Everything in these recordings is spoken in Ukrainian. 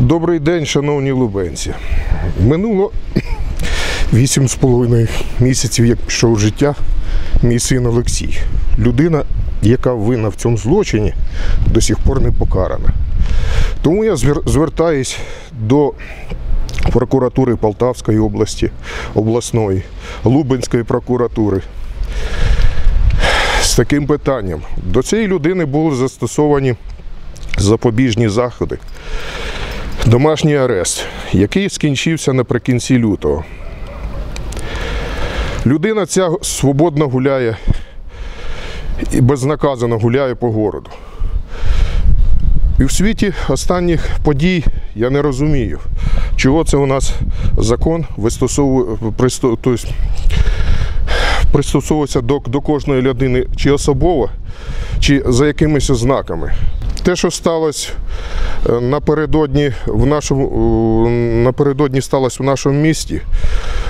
Добрий день, шановні лубенці. Минуло вісім з половиною місяців, як пішов життя мій син Олексій. Людина, яка винна в цьому злочині, до сих пор не покарана. Тому я звертаюсь до прокуратури Полтавської області, обласної, Лубенської прокуратури з таким питанням. До цієї людини були застосовані запобіжні заходи домашній арест, який скінчився наприкінці лютого. Людина ця свободно гуляє і безнаказано гуляє по городу. І в світі останніх подій я не розумію, чого це у нас закон пристосовується до, до кожної людини чи особово, чи за якимись ознаками. Те, що сталося е, напередодні в нашому напередодні сталося в нашому місті,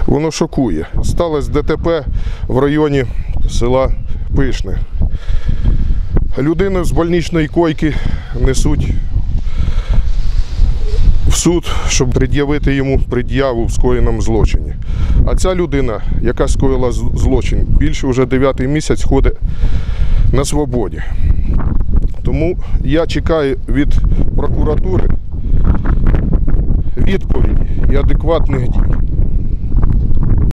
воно шокує. Сталося ДТП в районі села Пишне. Людину з больничної койки несуть в суд, щоб пред'явити йому пред'яву в скоєному злочині. А ця людина, яка скоїла злочин, більше вже дев'ятий місяць ходить на свободі. Тому я чекаю від прокуратури відповіді і адекватних дій.